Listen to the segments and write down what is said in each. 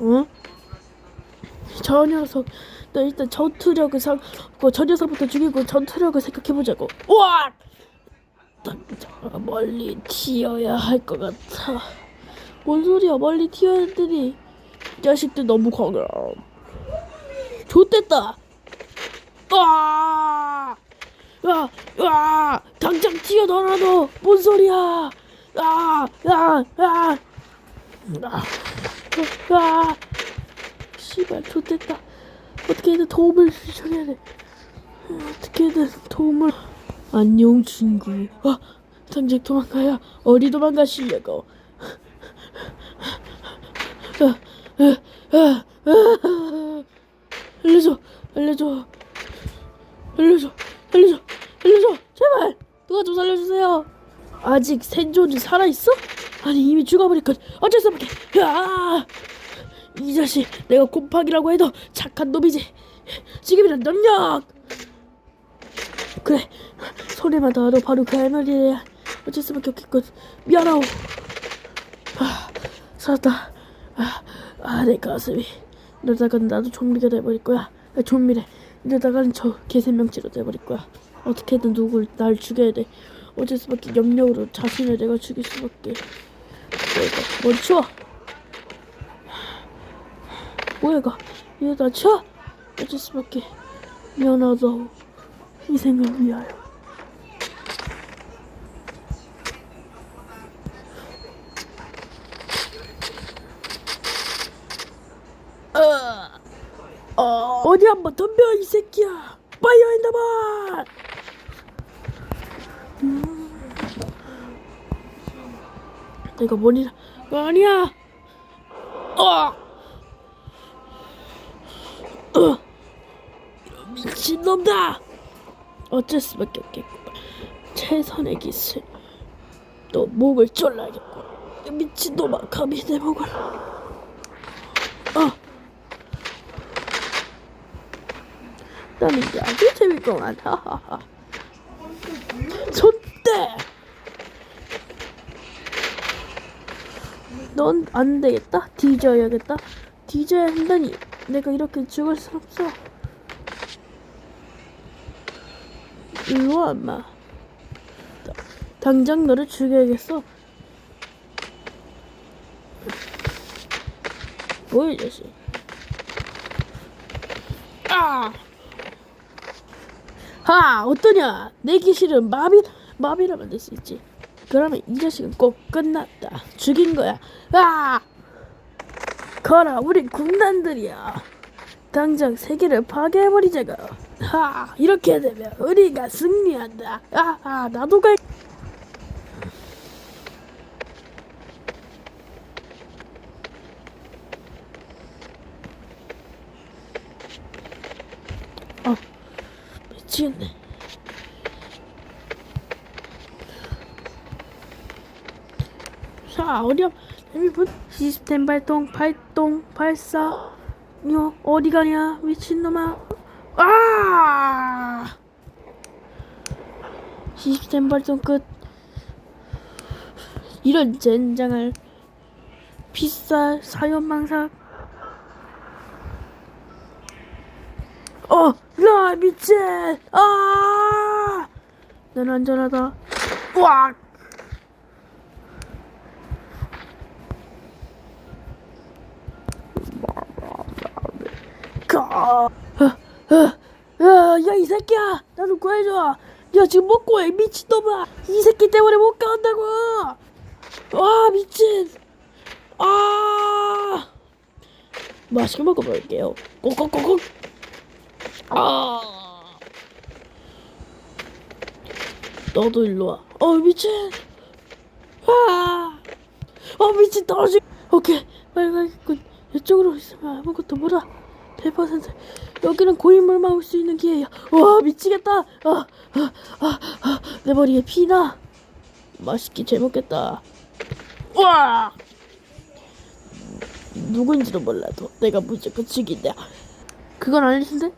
어? 저 녀석 너 일단 전투력을 상, 뭐, 저 녀석부터 죽이고 전투력을 생각해보자고 우와! 당장 멀리 튀어야 할 것 같아 뭔 소리야 멀리 튀어야 했더니 이 자식들 너무 광야 좋댔다 아! 야, 야, 당장 튀어나와 너. 뭔 소리야? 아, 야, 야, 아, 아, 씨발, 좋됐다. 어떻게든 도움을 요청해야 돼. 어떻게든 도움을. 안녕 친구. 아, 당장 도망가야 어디 도망가시려고. 알려줘, 알려줘, 알려줘, 알려줘, 알려줘, 제발 누가 좀 살려주세요. 아직 생존이 살아 있어? 아니 이미 죽어버렸건 어쩔 수 없게. 야, 이 자식 내가 곰팡이라고 해도 착한 놈이지. 지금이란 능력. 그래 손에만 닿아도 바로 그 할머니야. 어쩔 수밖에 없겠군. 미안하오. 아, 살았다. 아, 아, 내 가슴이. 이러다가 나도 좀비가 돼버릴 거야. 아, 좀비래. 이러다가는 저 개생명체로 돼버릴 거야. 어떻게든 누굴 날 죽여야 돼. 어쩔 수밖에 염력으로 자신을 내가 죽일 수밖에. 뭐야, 멈춰. 뭐야, 이거. 이거 나 쳐? 어쩔 수밖에. 미안하다고. 희생을 위하여. 어, 어디 한번 덤벼 이 새끼야 파이어 인더만 내가 뭐니라 아니야. 어. 어. 미친놈다. 어쩔 수밖에 없겠고. 최선의 기술. 너 목을 졸라야겠고. 미친놈아 감히 내 목을. 어. 나는 이게 아주 재밌구만. 하하하 손대 넌 안 되겠다? 뒤져야겠다? 뒤져야 한다니. 내가 이렇게 죽을 수 없어. 일로 와 인마. 다- 당장 너를 죽여야겠어. 뭐야 이 자식. 아! 하 어떠냐? 내 기실은 마비 마비라 만들 수 있지 그러면 이 자식은 꼭 끝났다. 죽인 거야. 아! 거라 우린 군단들이야. 당장 세계를 파괴해버리자고. 하 이렇게 되면 우리가 승리한다. 아 아 나도 갈 어, 미치겠네. 자, 어디야? 데미분 시스템 발동, 발동, 발사. 너 어디 가냐, 미친놈아? 아! 시스템 발동 끝. 이런 젠장을 비쌀 사연망사. 어, 나 미친! 아! 난 안전하다. 와! 가! 어, 어, 야, 야, 이 새끼야! 나 좀 구해줘! 야, 지금 먹고 해, 미친놈아! 이 새끼 때문에 못 가온다고! 와, 미친! 아! 맛있게 먹어볼게요. 꼭꼭꼭꼭! 아. 너도 일로 와. 어 미친. 아. 어 미친 떨어지. 오케이. 빨간군 이쪽으로 있으면 아무것도 몰라. 100% 여기는 고인물 막을 수 있는 기회야. 와 미치겠다. 아, 아, 아, 아, 내 머리에 피나. 맛있게 잘 먹겠다. 와. 누군지도 몰라도 내가 무조건 죽인다. 그건 아닐 텐데.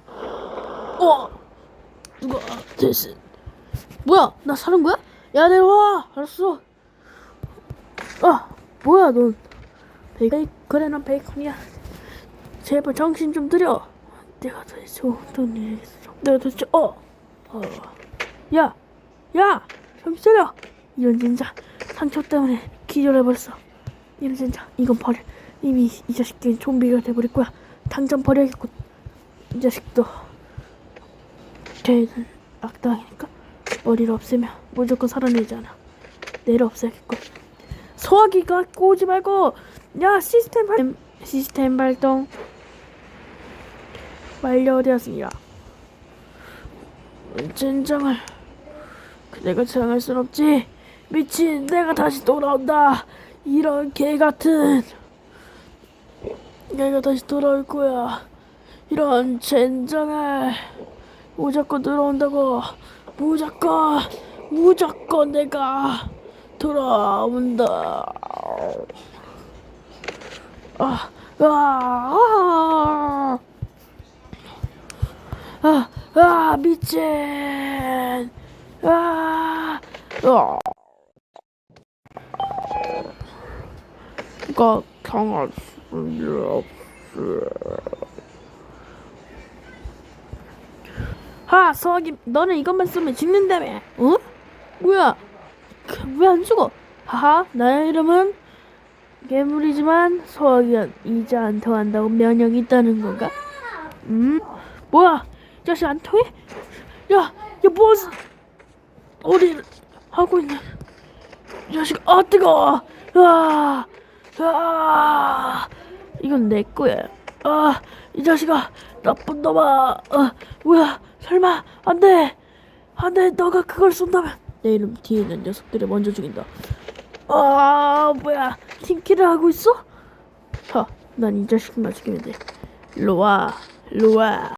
어! 누가 대신 뭐야 나 사는 거야? 야 내려와 알았어 아 뭐야 넌 베이컨 그래 난 베이컨이야 제발 정신 좀 들여. 내가 도대체 어떤 일이겠어? 내가 도대체 어, 어, 야, 야, 정신 차려. 이런 진짜 상처 때문에 기절해버렸어. 이런 진짜 이건 버려. 이미 이 자식이 좀비가 돼버릴 거야. 당장 버려야겠군. 이 자식도 걔는 악당이니까 머리를 없애면 무조건 살아내잖아. 내를 없애야겠군. 소화기 갖고 오지 말고 야 시스템 발 시스템 발동 완료되었습니다. 젠장을 그대가 사랑할 순 없지. 미친 내가 다시 돌아온다. 이런 개 같은 내가 다시 돌아올 거야. 이런 젠장을 무조건 들어온다고 무조건 무조건 내가 돌아온다. 아, 아, 아, 아, 미친. 아, 아. 가 강할 수 없어. 하, 서학이, 너는 이것만 쓰면 죽는다며. 어? 뭐야? 왜 안 죽어? 하하, 나의 이름은 괴물이지만 소화기는 이제 안 통한다고 면역이 있다는 건가? 음? 뭐야? 이 자식 안 통해? 야, 야, 무엇, 어디를 하고 있는 이 자식, 아, 뜨거워! 아, 아, 이건 내 거야. 아, 이 자식아, 나쁜 놈아. 아, 뭐야, 설마, 안 돼! 안 돼, 너가 그걸 쏜다면 내 이름 뒤에 있는 녀석들을 먼저 죽인다. 아, 뭐야, 팀킬을 하고 있어? 하, 난이 자식만 죽이면 돼. 일로 와, 일로 와.